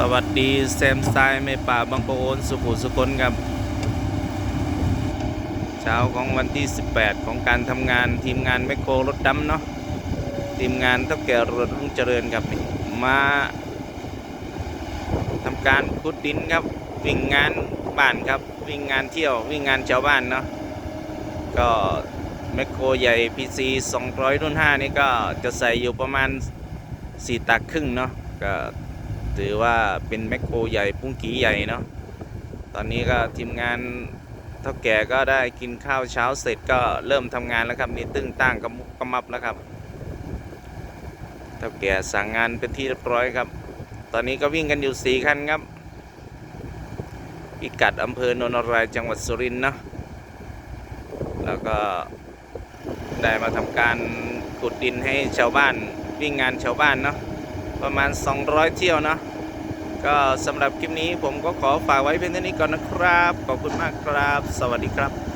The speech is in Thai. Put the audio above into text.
สวัสดีแซมสไตล์ไม่ป่าบางปะโอนสุขุสุคนครับ เช้าของวันที่ 18 ของการทำงานทีมงานแมคโครรถดำเนาะทีมงานเท่าแก่รถรุ่งเจริญครับมาทำการขุดดินครับ วิ่งงานบ้านครับ วิ่งงานเที่ยววิ่งงานชาวบ้านเนาะก็แมคโครใหญ่ PC 200 รุ่น 5 นี่ก็จะใส่อยู่ประมาณ 4 ตักครึ่งเนาะก็ ถือว่าเป็นแมคโครใหญ่ปุ้งกีใหญ่เนาะตอนนี้ก็ทีมงานเท่าแก่ก็ได้กินข้าวเช้าเสร็จก็เริ่มทำงานแล้วครับมีตึ้งตั้งกระมุกกระมับแล้วครับเท่าแก่สั่งงานเป็นที่เรียบร้อยครับ ตอนนี้ก็วิ่งกันอยู่สี่คันครับพิกัดอำเภอโนนารายจังหวัดสุรินทร์เนาะแล้วก็ได้มาทำการขุดดินให้ชาวบ้านวิ่งงานชาวบ้านเนาะ ประมาณ 200 เที่ยวนะก็สำหรับคลิปนี้ผมก็ขอฝากไว้เพียงเท่านี้ก่อนนะครับ ขอบคุณมากครับ สวัสดีครับ